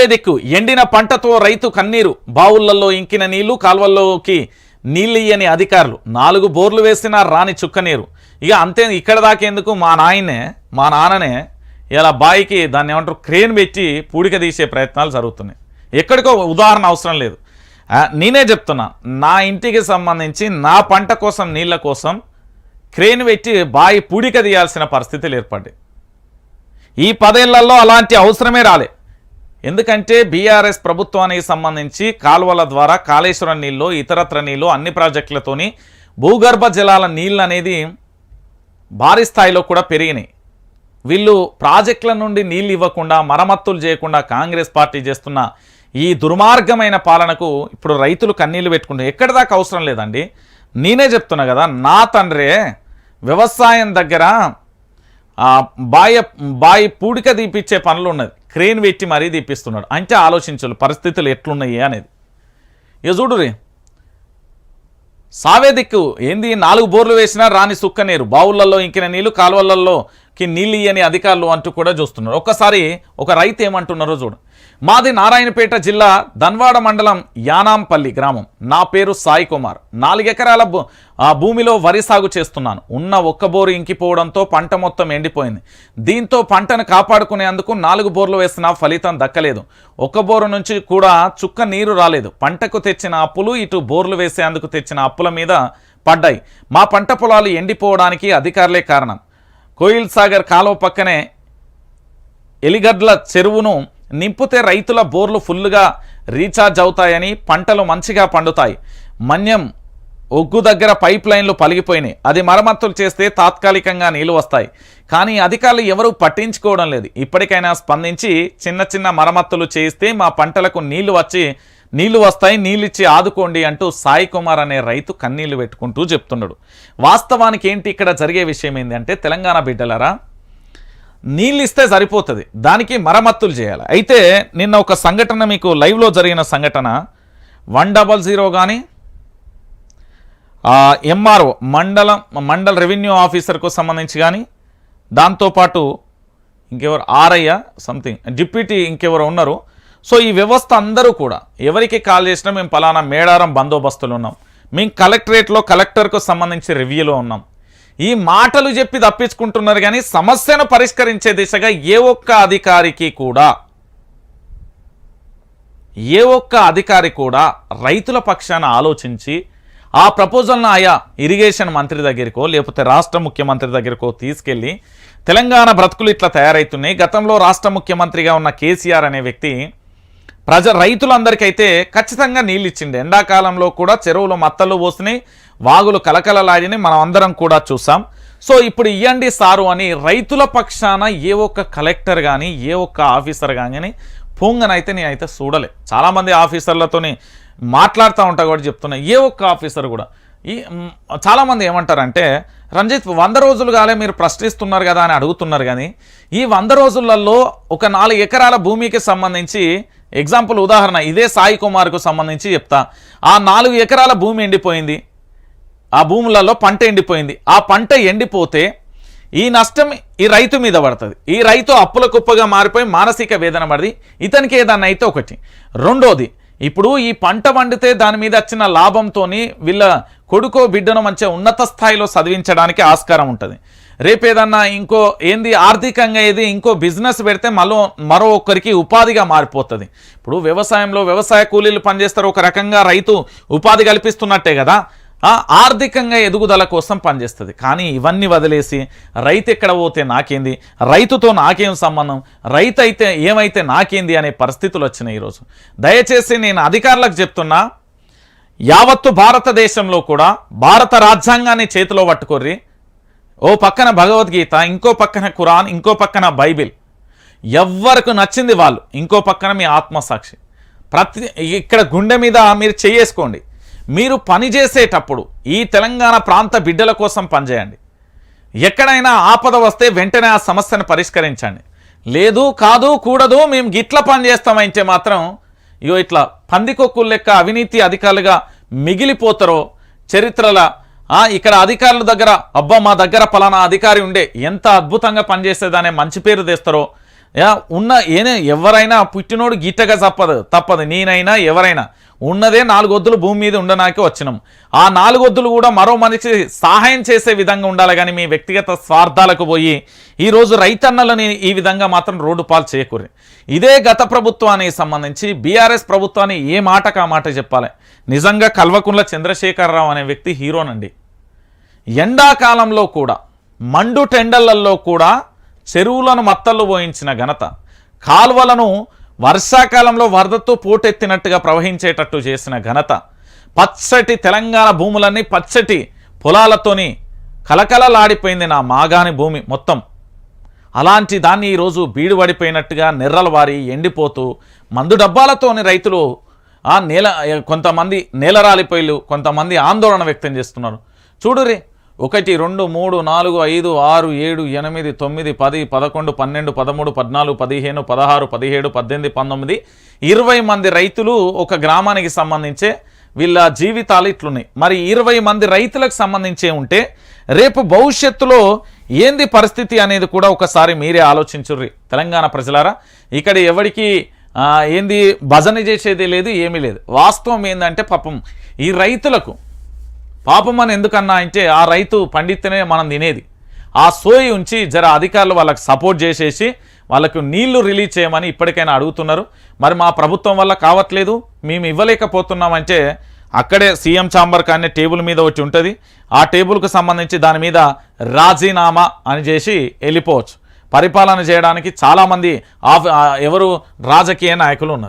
సావేదిక్కు ఎండిన పంటతో రైతు కన్నీరు. బావుళ్ళలో ఇంకిన నీళ్ళు కాల్వల్లోకి నీళ్ళియ్యని అధికారులు. నాలుగు బోర్లు వేసిన రాని చుక్కనీరు. ఇక అంతే ఇక్కడ దాకేందుకు మా నాయనే మా నాన్ననే ఇలా బాయికి దాన్ని ఏమంటారు క్రేన్ పెట్టి పూడిక తీసే ప్రయత్నాలు జరుగుతున్నాయి. ఎక్కడికో ఉదాహరణ అవసరం లేదు. నేనే చెప్తున్నా. నా ఇంటికి సంబంధించి నా పంట కోసం నీళ్ళ కోసం క్రేన్ పెట్టి బాయి పూడిక తీయాల్సిన పరిస్థితులు ఏర్పడ్డాయి. ఈ పదేళ్ళలో అలాంటి అవసరమే రాలే. ఎందుకంటే బీఆర్ఎస్ ప్రభుత్వానికి సంబంధించి కాలువల ద్వారా కాళేశ్వరం నీళ్ళు ఇతరత్ర నీళ్ళు అన్ని ప్రాజెక్టులతోని భూగర్భ జలాల నీళ్ళు అనేది భారీ స్థాయిలో కూడా పెరిగినాయి. వీళ్ళు ప్రాజెక్టుల నుండి నీళ్ళు ఇవ్వకుండా మరమ్మత్తులు చేయకుండా కాంగ్రెస్ పార్టీ చేస్తున్న ఈ దుర్మార్గమైన పాలనకు ఇప్పుడు రైతులు కన్నీళ్ళు పెట్టుకుంటారు ఎక్కడి దాకా అవసరం లేదండి. నేనే చెప్తున్నా కదా నా తండ్రే వ్యవసాయం దగ్గర బాయ బాయి పూడిక తీపిచ్చే పనులు ఉన్నది. క్రేన్ పెట్టి మరీ తీపిస్తున్నాడు అంటే ఆలోచించాలి పరిస్థితులు ఎట్లున్నాయి అనేది. ఇక చూడురే సావే సావేదిక్కు ఏంది? నాలుగు బోర్లు వేసినా రాని సుక్క నీరు బావులలో ఇంకిన నీళ్ళు కాలువలలోకి నీళ్ళు ఇయ్యని అధికారులు అంటూ కూడా చూస్తున్నారు. ఒక్కసారి ఒక రైతు ఏమంటున్నారో చూడు. మాది నారాయణపేట జిల్లా ధన్వాడ మండలం యానాంపల్లి గ్రామం. నా పేరు సాయి కుమార్. నాలుగెకరాల ఆ భూమిలో వరి సాగు చేస్తున్నాను. ఉన్న ఒక్క బోరు ఇంకిపోవడంతో పంట మొత్తం ఎండిపోయింది. దీంతో పంటను కాపాడుకునేందుకు నాలుగు బోర్లు వేసినా ఫలితం దక్కలేదు. ఒక్క బోరు నుంచి కూడా చుక్క నీరు రాలేదు. పంటకు తెచ్చిన అప్పులు ఇటు బోర్లు వేసేందుకు తెచ్చిన అప్పుల మీద పడ్డాయి. మా పంట పొలాలు ఎండిపోవడానికి అధికారులే కారణం. కోయిల్ సాగర్ కాలువ పక్కనే ఎలిగడ్ల చెరువును నింపితే రైతుల బోర్లు ఫుల్లుగా రీఛార్జ్ అవుతాయని పంటలు మంచిగా పండుతాయి. మన్యం ఒగ్గు దగ్గర పైప్ లైన్లు పలిగిపోయినాయి. అది మరమ్మతులు చేస్తే తాత్కాలికంగా నీళ్ళు వస్తాయి. కానీ అధికారులు ఎవరూ పట్టించుకోవడం లేదు. ఇప్పటికైనా స్పందించి చిన్న చిన్న మరమ్మతులు చేస్తే మా పంటలకు నీళ్ళు వచ్చి నీళ్ళు వస్తాయి నీళ్ళు ఇచ్చి ఆదుకోండి అంటూ సాయి కుమార్ అనే రైతు కన్నీళ్ళు పెట్టుకుంటూ చెప్తున్నాడు. వాస్తవానికి ఏంటి ఇక్కడ జరిగే విషయం ఏంటంటే తెలంగాణ బిడ్డలరా నీళ్ళు ఇస్తే సరిపోతుంది. దానికి మరమ్మత్తులు చేయాలి. అయితే నిన్న ఒక సంఘటన మీకు లైవ్లో జరిగిన సంఘటన. వన్ డబల్ జీరో కానీ ఎంఆర్ఓ మండలం మండల రెవెన్యూ ఆఫీసర్కు సంబంధించి కానీ దాంతోపాటు ఇంకెవరు ఆర్ఐయ సంథింగ్ డిప్యూటీ ఇంకెవరు ఉన్నారు. సో ఈ వ్యవస్థ అందరూ కూడా ఎవరికి కాల్ చేసినా మేము పలానా మేడారం బందోబస్తులు ఉన్నాం. మేము కలెక్టరేట్లో కలెక్టర్కు సంబంధించి రివ్యూలో ఉన్నాం. ఈ మాటలు చెప్పి తప్పించుకుంటున్నారు కానీ సమస్యను పరిష్కరించే దిశగా ఏ ఒక్క అధికారికి కూడా ఏ ఒక్క అధికారి కూడా రైతుల పక్షాన ఆలోచించి ఆ ప్రపోజల్ను ఆయా ఇరిగేషన్ మంత్రి దగ్గరికో లేకపోతే రాష్ట్ర ముఖ్యమంత్రి దగ్గరికో తీసుకెళ్ళి తెలంగాణ బ్రతుకులు ఇట్లా తయారవుతున్నాయి గతంలో రాష్ట్ర ముఖ్యమంత్రిగా ఉన్న కేసీఆర్ అనే వ్యక్తి ప్రజ రైతులందరికైతే ఖచ్చితంగా నీళ్ళు ఇచ్చిండు. ఎండాకాలంలో కూడా చెరువులు మత్తలు పోసినాయి వాగులు కలకలలాడిని మనం అందరం కూడా చూసాం. సో ఇప్పుడు ఇయ్యండి సారు అని రైతుల పక్షాన ఏ ఒక్క కలెక్టర్ కానీ ఏ ఒక్క ఆఫీసర్ కానీ పొంగనైతే నేనైతే చూడలే. చాలామంది ఆఫీసర్లతోని మాట్లాడుతూ ఉంటా కూడా చెప్తున్నా. ఏ ఒక్క ఆఫీసర్ కూడా. ఈ చాలామంది ఏమంటారంటే రంజిత్ వంద రోజులు కాలే మీరు ప్రశ్నిస్తున్నారు కదా అని అడుగుతున్నారు కానీ ఈ వంద రోజులలో ఒక నాలుగు ఎకరాల భూమికి సంబంధించి ఎగ్జాంపుల్ ఉదాహరణ ఇదే సాయి కుమార్కు సంబంధించి చెప్తా. ఆ నాలుగు ఎకరాల భూమి ఎండిపోయింది. ఆ భూములలో పంట ఎండిపోయింది. ఆ పంట ఎండిపోతే ఈ నష్టం ఈ రైతు మీద పడుతుంది. ఈ రైతు అప్పుల కుప్పగా మారిపోయి మానసిక వేదన పడింది ఇతనికి ఏదన్నా అయితే ఒకటి. రెండోది ఇప్పుడు ఈ పంట వండితే దాని మీద వచ్చిన లాభంతోని వీళ్ళ కొడుకో బిడ్డను మంచిగా ఉన్నత స్థాయిలో చదివించడానికి ఆస్కారం ఉంటుంది. రేపేదన్నా ఇంకో ఏంది ఆర్థికంగా ఏది ఇంకో బిజినెస్ పెడితే మరో మరో ఒక్కరికి ఉపాధిగా మారిపోతుంది. ఇప్పుడు వ్యవసాయంలో వ్యవసాయ కూలీలు పనిచేస్తారు. ఒక రకంగా రైతు ఉపాధి కల్పిస్తున్నట్టే కదా. ఆర్థికంగా ఎదుగుదల కోసం పనిచేస్తుంది. కానీ ఇవన్నీ వదిలేసి రైతు ఎక్కడ పోతే నాకేంది? రైతుతో నాకేం సంబంధం? రైతు అయితే ఏమైతే నాకేంది అనే పరిస్థితులు వచ్చినాయి ఈరోజు. దయచేసి నేను అధికారులకు చెప్తున్నా యావత్తు భారతదేశంలో కూడా భారత రాజ్యాంగాన్ని చేతిలో పట్టుకోర్రి. ఓ పక్కన భగవద్గీత ఇంకో పక్కన ఖురాన్ ఇంకో పక్కన బైబిల్. ఎవ్వరికి నచ్చింది వాళ్ళు ఇంకో పక్కన మీ ఆత్మసాక్షి. ప్రతి ఇక్కడ గుండె మీద మీరు చేయేసుకోండి. మీరు పని చేసేటప్పుడు ఈ తెలంగాణ ప్రాంత బిడ్డల కోసం పనిచేయండి ఎక్కడైనా ఆపద వస్తే వెంటనే ఆ సమస్యను పరిష్కరించండి. లేదు కాదు కూడదు మేము గిట్ల పనిచేస్తామంటే మాత్రం ఇగో ఇట్లా పందికొక్కులు లెక్క అవినీతి అధికారులుగా మిగిలిపోతారో చరిత్రల ఇక్కడ అధికారుల దగ్గర అబ్బా మా దగ్గర పలానా అధికారి ఉండే ఎంత అద్భుతంగా పనిచేసేదనే మంచి పేరు తెస్తారో ఉన్న ఏనే ఎవరైనా పుట్టినోడు గీటగా తప్పదు తప్పదు. నేనైనా ఎవరైనా. ఉన్నదే నాలుగొద్దులు భూమి మీద ఉండడానికి వచ్చినాం. ఆ నాలుగొద్దులు కూడా మరో మనిషి సహాయం చేసే విధంగా ఉండాలి కానీ మీ వ్యక్తిగత స్వార్థాలకు పోయి ఈరోజు రైతన్నలని ఈ విధంగా మాత్రం రోడ్డు పాలు చేయకూరి ఇదే గత ప్రభుత్వానికి సంబంధించి బీఆర్ఎస్ ప్రభుత్వాన్ని ఏ మాటకు ఆ మాట చెప్పాలి? నిజంగా కల్వకుంట్ల చంద్రశేఖరరావు అనే వ్యక్తి హీరోనండి. ఎండాకాలంలో కూడా మండు టెండర్లలో కూడా చెరువులను మత్తళ్ళు పోయించిన ఘనత కాల్వలను వర్షాకాలంలో వరదతో పోటెత్తినట్టుగా ప్రవహించేటట్టు చేసిన ఘనత పచ్చటి తెలంగాణ భూములన్నీ పచ్చటి పొలాలతోని కలకలలాడిపోయింది నా మాగాని భూమి మొత్తం. అలాంటి దాన్ని ఈరోజు బీడు పడిపోయినట్టుగా వారి ఎండిపోతూ మందు డబ్బాలతోని రైతులు ఆ నేల కొంతమంది నేలరాలిపోయిలు కొంతమంది ఆందోళన వ్యక్తం చేస్తున్నారు. చూడురే ఒకటి రెండు మూడు నాలుగు ఐదు ఆరు ఏడు ఎనిమిది తొమ్మిది పది పదకొండు పన్నెండు పదమూడు పద్నాలుగు పదిహేను పదహారు పదిహేడు పద్దెనిమిది పంతొమ్మిది ఇరవై మంది రైతులు ఒక గ్రామానికి సంబంధించే వీళ్ళ జీవితాలు ఇట్లున్నాయి. మరి ఇరవై మంది రైతులకు సంబంధించే ఉంటే రేపు భవిష్యత్తులో ఏంది పరిస్థితి అనేది కూడా ఒకసారి మీరే ఆలోచించుర్రి. తెలంగాణ ప్రజలారా ఇక్కడ ఎవరికి ఏంది భజన చేసేది లేదు ఏమీ లేదు. వాస్తవం ఏంటంటే పాపం ఈ రైతులకు పాపమని ఎందుకన్నా అంటే ఆ రైతు పండితేనే మనం తినేది. ఆ సోయి ఉంచి జర అధికారులు వాళ్ళకి సపోర్ట్ చేసేసి వాళ్ళకు నీళ్ళు రిలీజ్ చేయమని ఇప్పటికైనా అడుగుతున్నారు. మరి మా ప్రభుత్వం వల్ల కావట్లేదు మేము ఇవ్వలేకపోతున్నామంటే అక్కడే సీఎం ఛాంబర్ కానీ టేబుల్ మీద వచ్చి ఉంటుంది. ఆ టేబుల్కు సంబంధించి దాని మీద రాజీనామా అని చేసి వెళ్ళిపోవచ్చు. పరిపాలన చేయడానికి చాలామంది ఆఫ్ ఆ ఎవరు రాజకీయ నాయకులు ఉన్నారు.